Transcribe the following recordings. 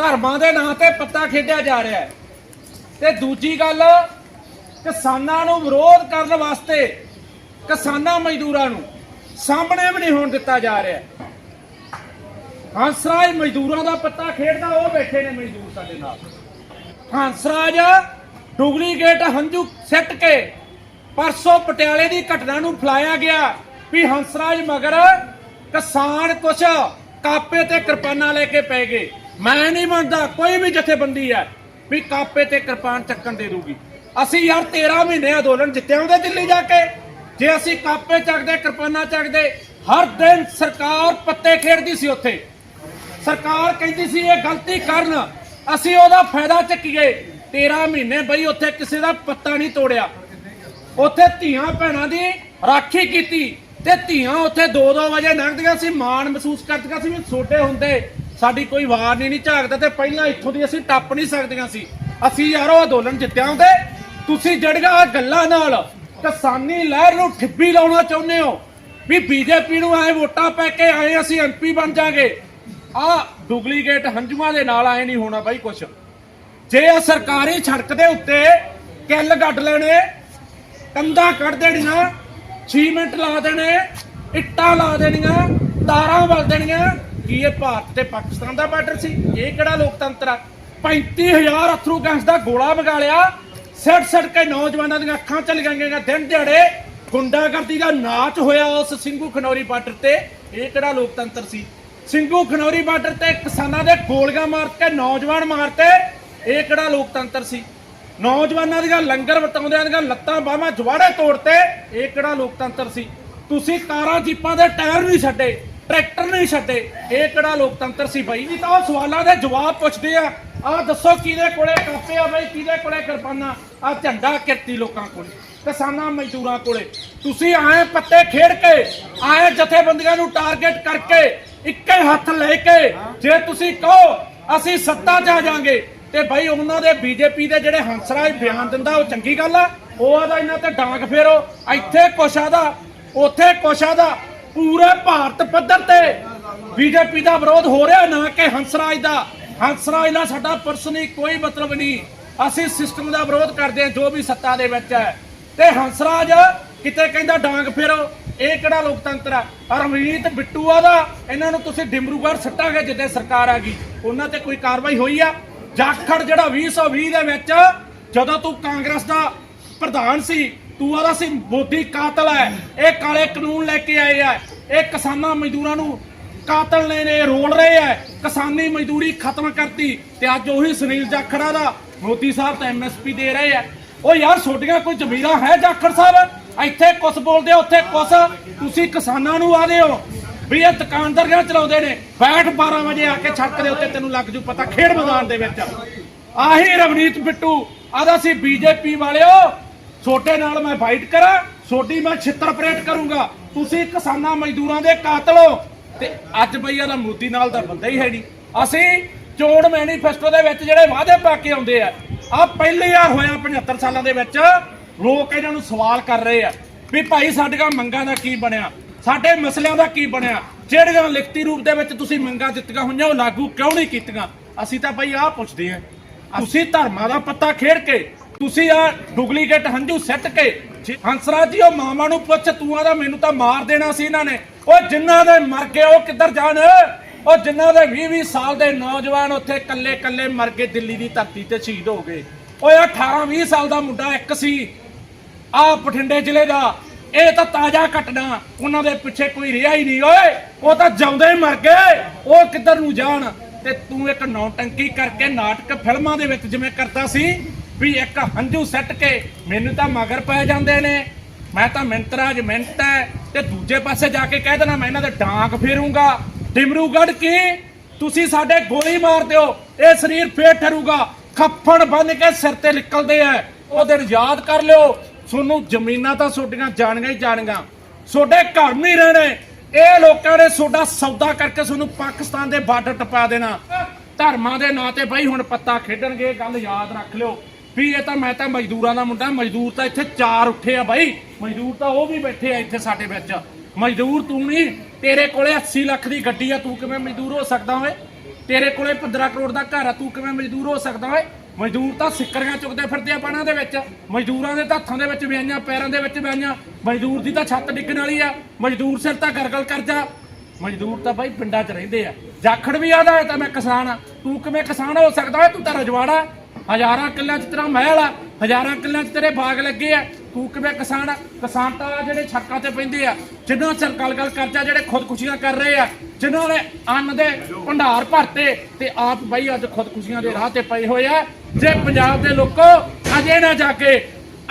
ਧਰਮਾਂ ਦੇ ਨਾਂ ਤੇ ਪੱਤਾ ਖੇਡਿਆ ਜਾ ਰਿਹਾ ਹੈ। ਤੇ ਦੂਜੀ ਗੱਲ, ਕਿਸਾਨਾਂ ਨੂੰ ਵਿਰੋਧ ਕਰਨ ਵਾਸਤੇ ਕਿਸਾਨਾਂ ਮਜ਼ਦੂਰਾਂ ਨੂੰ ਸਾਹਮਣੇ ਵੀ ਨਹੀਂ ਹੋਣ ਦਿੱਤਾ ਜਾ ਰਿਹਾ। ਹੰਸਰਾਜ ਮਜ਼ਦੂਰਾਂ ਦਾ ਪੱਤਾ ਖੇਡਦਾ, ਉਹ ਬੈਠੇ ਨੇ ਮਜ਼ਦੂਰ ਸਾਡੇ ਨਾਲ। ਹੰਸਰਾਜ ਡੁਗਲੀਗੇਟ ਹੰਝੂ ਸਿੱਟ ਕੇ ਪਰਸੋਂ ਪਟਿਆਲੇ ਦੀ ਘਟਨਾ ਨੂੰ ਫਲਾਇਆ ਗਿਆ ਵੀ ਹੰਸਰਾਜ ਮਗਰ ਕਿਸਾਨ ਕੁਛ ਕਾਪੇ ਤੇ ਕਿਰਪਾਨਾਂ ਲੈ ਕੇ ਪੈ ਗਏ। ਮੈਂ ਨਹੀਂ ਮੰਨਦਾ, ਕੋਈ ਵੀ ਜਥੇਬੰਦੀ ਹੈ ਵੀ ਕਾਪੇ ਤੇ ਕਿਰਪਾਨ ਚੱਕਣ ਦੇ ਦੂਗੀ। ਅਸੀਂ ਯਾਰ 13 ਮਹੀਨੇ ਅੰਦੋਲਨ ਜਿੱਤੇ ਹੁੰਦੇ ਦਿੱਲੀ ਜਾ ਕੇ। ਜੇ ਅਸੀਂ ਕਾਪੇ ਚੱਕਦੇ, ਕਿਰਪਾਨਾਂ ਚੱਕਦੇ, ਹਰ ਦਿਨ ਸਰਕਾਰ ਪੱਤੇ ਖੇਡਦੀ ਸੀ ਉੱਥੇ। ਸਰਕਾਰ ਕਹਿੰਦੀ ਸੀ, ਇਹ ਗਲਤੀ ਕਰਨ। ਅਸੀਂ ਉਹਦਾ ਫਾਇਦਾ ਚੱਕੀਏ। 13 ਮਹੀਨੇ ਬਈ ਉੱਥੇ ਕਿਸੇ ਦਾ ਪੱਤਾ ਨਹੀਂ ਤੋੜਿਆ। ਉੱਥੇ ਧੀਆਂ ਭੈਣਾਂ ਦੀ ਰਾਖੀ ਕੀਤੀ ਤੇ ਧੀਆਂ ਉੱਥੇ 2-2 ਵਜੇ ਲੰਘਦੀਆਂ ਸੀ, ਮਾਣ ਮਹਿਸੂਸ ਕਰਦੀਆਂ ਸੀ ਵੀ ਛੋਟੇ ਹੁੰਦੇ। ਸਾਡੀ ਕੋਈ ਵਾਰ ਨਹੀਂ ਨਹੀਂ ਝਾਕਦਾ ਤੇ ਪਹਿਲਾਂ ਇੱਥੋਂ ਦੀ ਅਸੀਂ ਟੱਪ ਨਹੀਂ ਸਕਦੀਆਂ ਸੀ। ਅਸੀਂ ਯਾਰੋ ਅੰਦੋਲਨ ਜਿੱਤਿਆ ਹੁੰਦੇ ਤੁਸੀਂ ਜਿਹੜੀਆਂ ਗੱਲਾਂ ਨਾਲ ਕਿਸਾਨੀ ਲਹਿਰ ਨੂੰ ਠਿੱਬੀ ਲਾਉਣਾ ਚਾਹੁੰਦੇ ਹੋ, ਵੀ ਬੀਜੇਪੀ ਨੂੰ ਆਏ ਵੋਟਾਂ ਪੈ ਕੇ ਆਏ ਅਸੀਂ ਐਮਪੀ ਬਣ ਜਾਾਂਗੇ। ਆ ਡੁਪਲੀਕੇਟ ਹੰਝੂਆਂ ਦੇ ਨਾਲ ਆਏ ਨਹੀਂ ਹੋਣਾ ਬਾਈ ਕੁਛ। ਜੇ ਇਹ ਸਰਕਾਰੀ ਸੜਕ ਦੇ ਉੱਤੇ ਕਿੱਲ ਗੱਡ ਲੈਣੇ, ਕੰਧਾਂ ਕੱਢ ਦੇਣੀਆਂ, ਸੀਮੈਂਟ ਲਾ ਦੇਣੇ, ਇੱਟਾਂ ਲਾ ਦੇਣੀਆਂ, ਤਾਰਾਂ ਵਲ ਦੇਣੀਆਂ ਕੀ ਇਹ ਭਾਰਤ ਤੇ ਪਾਕਿਸਤਾਨ ਦਾ ਬਾਰਡਰ ਸੀ? ਇਹ ਕਿਹੜਾ ਲੋਕਤੰਤਰ ਆ? 35000 ਅਥਰੂ ਗੈਸ ਦਾ ਗੋਲਾ ਵਗਾਲਿਆ ਸੜ ਸੜ ਕੇ ਨੌਜਵਾਨਾਂ ਦੀਆਂ ਅੱਖਾਂ ਚਲ ਗਈਆਂ ਦਿਨ ਦਿਹਾੜੇ ਗੁੰਡਾਗਰਦੀ ਦਾ ਨਾਚ ਹੋਇਆ ਉਸ ਸਿੰਘੂ ਖਨੌਰੀ ਬਾਰਡਰ ਤੇ। ਇਹ ਕਿਹੜਾ ਲੋਕਤੰਤਰ ਸੀ? ਸਿੰਘੂ ਖਨੌਰੀ ਬਾਰਡਰ ਤੇ ਕਿਸਾਨਾਂ ਦੇ ਗੋਲੀਆਂ ਮਾਰ ਕੇ ਨੌਜਵਾਨ ਮਾਰਤੇ ਇਹ ਕਿਹੜਾ ਲੋਕਤੰਤਰ ਸੀ? ਨੌਜਵਾਨਾਂ ਦੀਆਂ ਲੰਗਰ ਵਟਾਉਂਦਿਆਂ ਦੀਆਂ ਲੱਤਾਂ ਬਾਹਾਂ ਜਵਾੜੇ ਤੋੜਤੇ ਇਹ ਕਿਹੜਾ ਲੋਕਤੰਤਰ ਸੀ? ਤੁਸੀਂ ਕਾਰਾਂ ਜੀਪਾਂ ਦੇ ਟਾਇਰ ਨਹੀਂ ਛੱਡੇ। ਟਰੈਕਟਰ ਨਹੀਂ ਛੱਡੇ। ਇਹ ਕਿਹੜਾ ਲੋਕਤੰਤਰ ਸੀ ਬਾਈ? ਜੀ ਤਾਂ ਉਹ ਸਵਾਲਾਂ ਦੇ ਜਵਾਬ ਪੁੱਛਦੇ ਆ। ਆਹ ਦੱਸੋ ਕਿਹਦੇ ਕੋਲੇ ਕਾਪੇ ਆ ਬਾਈ? ਕਿਹਦੇ ਕੋਲੇ ਕਿਰਪਾਨਾਂ? ਆ ਝੰਡਾ ਕਿਰਤੀ ਲੋਕਾਂ ਕੋਲੇ, ਕਿਸਾਨਾਂ ਮਜ਼ਦੂਰਾਂ ਕੋਲੇ। ਤੁਸੀਂ ਆਏ ਪੱਤੇ ਖੇਡ ਕੇ, ਆਏ ਜਥੇਬੰਦੀਆਂ ਨੂੰ ਟਾਰਗੇਟ ਕਰਕੇ, ਇੱਕੇ ਹੱਥ ਲੈ ਕੇ, ਜੇ ਤੁਸੀਂ ਕਹੋ, ਅਸੀਂ ਸੱਤਾ 'ਚ ਆ ਜਾਾਂਗੇ। ਤੇ ਭਾਈ ਉਹਨਾਂ ਦੇ ਬੀਜੇਪੀ ਦੇ ਜਿਹੜੇ ਹੰਸਰਾਜ ਬਿਆਨ ਦਿੰਦਾ, ਉਹ ਚੰਗੀ ਗੱਲ ਆ। ਉਹ ਆਦਾ ਇਹਨਾਂ ਤੇ ਡਾਂਗ ਫੇਰੋ। ਇੱਥੇ ਕੁਛਾ ਦਾ ਉੱਥੇ ਕੁਛਾ ਦਾ ਪੂਰੇ ਭਾਰਤ ਪੱਧਰ ਤੇ ਬੀਜੇਪੀ ਦਾ ਵਿਰੋਧ ਹੋ ਰਿਹਾ ਨਾ ਕਿ ਹੰਸਰਾਜ ਦਾ। ਹੰਸਰਾਜ ਦਾ ਸਾਡਾ ਪਰਸਨਲੀ ਕੋਈ ਮਤਲਬ ਨਹੀਂ। ਅਸੀਂ ਸਿਸਟਮ ਦਾ ਵਿਰੋਧ ਕਰਦੇ ਹਾਂ, ਜੋ ਵੀ ਸੱਤਾ ਦੇ ਵਿੱਚ ਹੈ। ਤੇ ਹੰਸਰਾਜ ਕਿਤੇ ਕਹਿੰਦਾ ਡਾਂਗ ਫੇਰੋ, ਇਹ ਕਿਹੜਾ ਲੋਕਤੰਤਰ ਆ ਰਮਨੀਤ ਬਿੱਟੂਆ ਦਾ, ਇਹਨਾਂ ਨੂੰ ਤੁਸੀਂ ਡਿਮਰੂਗੜ੍ਹ ਸੱਟਾਂਗੇ ਜਿੱਦੇ ਸਰਕਾਰ ਆ ਗਈ ਉਹਨਾਂ ਤੇ ਕੋਈ ਕਾਰਵਾਈ ਹੋਈ ਆ? ਜਾਖੜ ਜਿਹੜਾ 2020 ਦੇ ਵਿੱਚ, ਜਦੋਂ ਤੂੰ ਕਾਂਗਰਸ ਦਾ ਪ੍ਰਧਾਨ ਸੀ ਤੂੰ ਆਦਾ ਸੀ ਮੋਦੀ ਕਾਤਲ ਹੈ। ਇਹ ਕਾਲੇ ਕਾਨੂੰਨ ਲੈ ਕੇ ਆਏ ਆ ਇਹ ਕਿਸਾਨਾਂ ਮਜ਼ਦੂਰਾਂ ਨੂੰ ਕਾਤਲ ਨੇ ਨੇ ਰੋਲ ਰਹੇ ਆ ਕਿਸਾਨੀ ਮਜ਼ਦੂਰੀ ਖਤਮ ਕਰਤੀ ਤੇ ਅੱਜ ਉਹੀ ਸੁਨੀਲ ਜਾਖੜਾ ਦਾ ਮੋਦੀ ਸਾਹਿਬ ਤਾਂ ਐਮਐਸਪੀ ਦੇ ਰਹੇ ਆ ਉਹ ਯਾਰ ਛੋਟੀਆਂ ਕੋਈ ਜ਼ਮੀਰਾਂ ਹੈ ਜਾਖੜ ਸਾਹਿਬ? ਇੱਥੇ ਕੁਛ ਬੋਲਦੇ ਹੋ, ਉੱਥੇ ਕੁਛ। ਤੁਸੀਂ ਕਿਸਾਨਾਂ ਨੂੰ ਆਦੇ ਹੋ। ਵੀ ਇਹ ਦੁਕਾਨਦਾਰੀਆਂ ਚਲਾਉਂਦੇ ਨੇ? ਬੈਠ 12 ਵਜੇ ਆ ਕੇ ਛੱਕ ਦੇ ਉੱਤੇ ਤੈਨੂੰ ਲੱਗ ਜੂ ਪਤਾ, ਖੇਡ ਮੈਦਾਨ ਦੇ ਵਿੱਚ। ਆਹੀ ਰਵਨੀਤ ਬਿੱਟੂ ਆਦਾ ਸੀ ਬੀਜੇਪੀ ਵਾਲਿਓ। ਛੋਟੇ ਨਾਲ ਮੈਂ ਫਾਈਟ ਕਰਾਂ ਛੋਟੀ ਮੈਂ ਛਿੱਤਰ ਪਰੇਡ ਕਰੂੰਗਾ। ਤੁਸੀਂ ਕਿਸਾਨਾਂ ਮਜ਼ਦੂਰਾਂ ਦੇ ਕਾਤਲ ਹੋ। ਤੇ ਅੱਜ ਬਈ ਇਹਦਾ ਮੋਦੀ ਨਾਲ ਦਾ ਬੰਦਾ ਹੀ ਹੈ ਨਹੀਂ। ਅਸੀਂ ਚੋਣ ਮੈਨੀਫੈਸਟੋ ਦੇ ਵਿੱਚ ਜਿਹੜੇ ਵਾਅਦੇ ਪਾ ਕੇ ਆਉਂਦੇ ਆ ਆ ਪਹਿਲੀ ਵਾਰ ਹੋਇਆ 75 ਸਾਲਾਂ ਦੇ ਵਿੱਚ। ਲੋਕ ਇਹਨਾਂ ਨੂੰ ਸਵਾਲ ਕਰ ਰਹੇ ਆ ਵੀ ਭਾਈ ਸਾਡੀਆਂ ਮੰਗਾਂ ਦਾ ਕੀ ਬਣਿਆ? ਸਾਡੇ ਮਸਲਿਆਂ ਦਾ ਕੀ ਬਣਿਆ? ਜਿਹੜੀਆਂ ਲਿਖਤੀ ਰੂਪ ਦੇ ਵਿੱਚ ਤੁਸੀਂ ਮੰਗਾਂ ਦਿੱਤੀਆਂ ਹੋਈਆਂ ਉਹ ਲਾਗੂ ਕਿਉਂ ਨਹੀਂ ਕੀਤੀਆਂ? ਅਸੀਂ ਤਾਂ ਭਾਈ ਆਹ ਪੁੱਛਦੇ ਆਂ। ਤੁਸੀਂ ਧਰਮਾਂ ਦਾ ਪੱਤਾ ਖੇਡ ਕੇ ਤੁਸੀਂ ਆ ਡੁਪਲੀਕੇਟ ਹੰਝੂ ਸੱਟ ਕੇ ਹੰਸਰਾਜ ਜੀ, ਉਹ ਮਾਮਾ ਨੂੰ ਪੁੱਛ, ਤੂੰ ਆਦਾ ਮੈਨੂੰ ਤਾਂ ਮਾਰ ਦੇਣਾ ਸੀ ਇਹਨਾਂ ਨੇ। ਉਹ ਜਿਨ੍ਹਾਂ ਦੇ ਮਰ ਗਏ ਉਹ ਕਿੱਧਰ ਜਾਣ? ਉਹ ਜਿਨ੍ਹਾਂ ਦੇ 20 20 ਸਾਲ ਦੇ ਨੌਜਵਾਨ ਉੱਥੇ ਕੱਲੇ ਕੱਲੇ ਮਰ ਕੇ ਦਿੱਲੀ ਦੀ ਧਰਤੀ ਤੇ ਸ਼ਹੀਦ ਹੋ ਗਏ। ਓਏ 18 20 ਸਾਲ ਦਾ ਮੁੰਡਾ ਇੱਕ ਸੀ, ਆ ਬਠਿੰਡੇ ਜ਼ਿਲ੍ਹੇ ਦਾ। ਇਹ ਤਾਂ ਤਾਜ਼ਾ ਘਟਨਾ, ਉਹਨਾਂ ਦੇ ਪਿੱਛੇ ਕੋਈ ਰਿਹਾ ਹੀ ਨਹੀਂ, ਓਏ। ਉਹ ਤਾਂ ਜਾਉਂਦੇ ਹੀ ਮਰ ਗਏ। ਉਹ ਕਿੱਧਰ ਨੂੰ ਜਾਣ? ਤੇ ਤੂੰ ਇੱਕ ਨੌਟੰਕੀ ਕਰਕੇ ਨਾਟਕ ਫਿਲਮਾਂ ਦੇ ਵਿੱਚ ਜਿਵੇਂ ਕਰਦਾ ਸੀ ਵੀ ਇੱਕ ਹੰਝੂ ਸੱਟ ਕੇ ਮੈਨੂੰ ਤਾਂ ਮਗਰ ਪੈ ਜਾਂਦੇ ਨੇ। ਮੈਂ ਤਾਂ ਮਿੰਤਰਾਜ ਮਿੰਟ ਹੈ ਤੇ ਦੂਜੇ ਪਾਸੇ ਜਾ ਕੇ ਕਹਿ ਦੇਣਾ, ਮੈਂ ਇਹਨਾਂ ਦੇ ਡਾਂਗ ਫੇਰੂੰਗਾ। ਡਿਮਰੂਗੜ੍ਹ ਕੀ? ਤੁਸੀਂ ਸਾਡੇ ਗੋਲੀ ਮਾਰ ਦਿਓ, ਇਹ ਸਰੀਰ ਫੇਰ ਠਰੂਗਾ। ਖੱਫੜ ਬੰਨ ਕੇ ਸਿਰ ਤੇ ਨਿਕਲਦੇ ਆ। ਉਹ ਦਿਨ ਯਾਦ ਕਰ ਲਿਓ, ਤੁਹਾਨੂੰ ਜ਼ਮੀਨਾਂ ਤਾਂ ਛੋਡੀਆਂ ਜਾਣੀਆਂ ਹੀ ਜਾਣੀਆਂ। ਛੋਡੇ ਘਰ ਨਹੀਂ ਰਹਿਣੇ। ਇਹ ਲੋਕਾਂ ਨੇ ਛੋਡਾ ਸੌਦਾ ਕਰਕੇ ਤੁਹਾਨੂੰ ਪਾਕਿਸਤਾਨ ਦੇ ਬਾਰਡਰ ਟਪਾ ਦੇਣਾ। ਧਰਮਾਂ ਦੇ ਨਾਂ ਤੇ ਬਾਈ ਹੁਣ ਪੱਤਾ ਖੇਡਣਗੇ, ਇਹ ਗੱਲ ਯਾਦ ਰੱਖ ਲਿਓ। ਵੀ ਇਹ ਤਾਂ ਮੈਂ ਤਾਂ ਮਜ਼ਦੂਰਾਂ ਦਾ ਮੁੰਡਾ, ਮਜ਼ਦੂਰ ਤਾਂ ਇੱਥੇ ਚਾਰ ਉੱਠੇ ਆ ਬਾਈ। ਮਜ਼ਦੂਰ ਤਾਂ ਉਹ ਵੀ ਬੈਠੇ ਆ ਇੱਥੇ ਸਾਡੇ ਵਿੱਚ। ਮਜ਼ਦੂਰ ਤੂੰ ਨਹੀਂ, ਤੇਰੇ ਕੋਲੇ 80 ਲੱਖ ਦੀ ਗੱਡੀ ਆ, ਤੂੰ ਕਿਵੇਂ ਮਜ਼ਦੂਰ ਹੋ ਸਕਦਾ ਓਏ? ਤੇਰੇ ਕੋਲੇ 15 ਕਰੋੜ ਦਾ ਘਰ ਆ, ਤੂੰ ਕਿਵੇਂ ਮਜ਼ਦੂਰ ਹੋ ਸਕਦਾ ਓਏ? ਮਜ਼ਦੂਰ ਤਾਂ ਸਿੱਕਰੀਆਂ ਚੁੱਕਦੇ ਫਿਰਦੇ ਆ ਬਾਣਾ ਦੇ ਵਿੱਚ। ਮਜ਼ਦੂਰਾਂ ਦੇ ਹੱਥਾਂ ਦੇ ਵਿੱਚ ਵਿਆਈਆਂ ਪੈਰਾਂ ਦੇ ਵਿੱਚ ਵਿਆਈਆਂ ਮਜ਼ਦੂਰ ਦੀ ਤਾਂ ਛੱਤ ਡਿੱਗਣ ਵਾਲੀ ਆ। ਮਜ਼ਦੂਰ ਸਿਰ ਤਾਂ ਗਰਗਲ ਕਰ ਜਾ। ਮਜ਼ਦੂਰ ਤਾਂ ਬਾਈ ਪਿੰਡਾਂ 'ਚ ਰਹਿੰਦੇ ਆ। ਜਾਖੜ ਵੀ ਆਦਾ ਹੈ ਤਾਂ ਮੈਂ ਕਿਸਾਨ ਆ। ਤੂੰ ਕਿਵੇਂ ਕਿਸਾਨ ਹੋ ਸਕਦਾ ਓਏ? ਤੂੰ ਤਾਂ ਰਜਵਾੜਾ। ਹਜ਼ਾਰਾਂ ਕਿੱਲਿਆਂ 'ਚ ਤੇਰਾ ਮਹਿਲ ਆ, ਹਜ਼ਾਰਾਂ ਕਿੱਲਿਆਂ 'ਚ ਤੇਰੇ ਬਾਗ ਲੱਗੇ ਆ। ਤੂੰ ਕਿਵੇਂ ਕਿਸਾਨ ਆ? ਕਿਸਾਨ ਤਾਂ ਜਿਹੜੇ ਛੱਕਾਂ ਤੇ ਪੈਂਦੇ ਆ, ਜਿਨ੍ਹਾਂ ਸਿਰ ਗੱਲ ਗੱਲ ਕਰਜਾ ਜਿਹੜੇ ਖੁਦਕੁਸ਼ੀਆਂ ਕਰ ਰਹੇ ਆ, ਜਿਨ੍ਹਾਂ ਨੇ ਅੰਨ ਦੇ ਭੰਡਾਰ ਭਰਤੇ ਤੇ ਆਪ ਬਾਈ ਅੱਜ ਖੁਦਕੁਸ਼ੀਆਂ ਦੇ ਰਾਹ ਤੇ ਪਏ ਹੋਏ ਆ। ਜੇ ਪੰਜਾਬ ਦੇ ਲੋਕੋ ਅਜੇ ਨਾ ਜਾ ਕੇ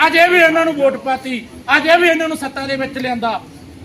ਅਜੇ ਵੀ ਇਹਨਾਂ ਨੂੰ ਵੋਟ ਪਾਤੀ, ਅਜੇ ਵੀ ਇਹਨਾਂ ਨੂੰ ਸੱਤਾ ਦੇ ਵਿੱਚ ਲਿਆਂਦਾ,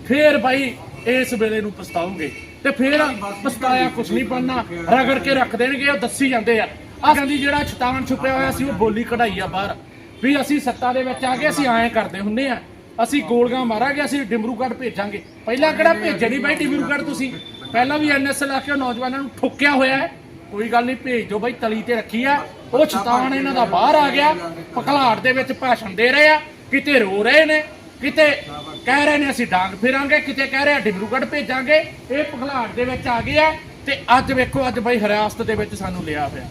ਫੇਰ ਬਾਈ ਇਸ ਵੇਲੇ ਨੂੰ ਪਛਤਾਉਂਗੇ। ਤੇ ਫੇਰ ਪਛਤਾਇਆ ਕੁਛ ਨਹੀਂ ਬਣਨਾ, ਰਗੜ ਕੇ ਰੱਖ ਦੇਣਗੇ, ਉਹ ਦੱਸੀ ਜਾਂਦੇ ਆ। ਆਹ ਦੀ ਜਿਹੜਾ ਛਤਾਨ ਛੁਪਿਆ ਹੋਇਆ ਸੀ, ਉਹ ਬੋਲੀ ਕਢਾਈ ਆ ਬਾਹਰ। ਵੀ ਅਸੀਂ ਸੱਤਾ ਦੇ ਵਿੱਚ ਆ ਕੇ ਅਸੀਂ ਐਂ ਕਰਦੇ ਹੁੰਨੇ ਆ। ਅਸੀਂ ਗੋਲੀਆਂ ਮਾਰਾਂਗੇ, ਅਸੀਂ ਡਿਮਰੂਗੜ੍ਹ ਭੇਜਾਂਗੇ। ਪਹਿਲਾਂ ਕਿਹੜਾ ਭੇਜੇ ਬਾਈ ਡਿਮਰੂਗੜ੍ਹ ਤੁਸੀਂ? ਪਹਿਲਾਂ ਵੀ ਐਨਐਸ ਲਾ ਕੇ ਉਹ ਨੌਜਵਾਨਾਂ ਨੂੰ ਠੋਕਿਆ ਹੋਇਆ ਹੈ। ਕੋਈ ਗੱਲ ਨਹੀਂ ਭੇਜ ਦਿਓ ਬਾਈ, ਤਲੀ ਤੇ ਰੱਖੀ ਆ। ਉਹ ਛਤਾਨ ਇਹਨਾਂ ਦਾ ਬਾਹਰ ਆ ਗਿਆ। ਪਖਲਾੜ ਦੇ ਵਿੱਚ ਭਾਸ਼ਣ ਦੇ ਰਹੇ ਆ। ਕਿਤੇ ਰੋ ਰਹੇ ਨੇ, ਕਿਤੇ ਕਹਿ ਰਹੇ ਨੇ ਅਸੀਂ ਡਾਂਗ ਫਿਰਾਂਗੇ, ਕਿਤੇ ਕਹਿ ਰਹੇ ਆ ਡਿਬਰੂਗੜ੍ਹ ਭੇਜਾਂਗੇ। ਇਹ ਪਖਲਾੜ ਦੇ ਵਿੱਚ ਆ ਗਏ ਆ। ਤੇ ਅੱਜ ਵੇਖੋ, ਅੱਜ ਬਾਈ ਹਰਾਸਤ ਦੇ ਵਿੱਚ ਸਾਨੂੰ ਲਿਆ ਹੋਇਆ।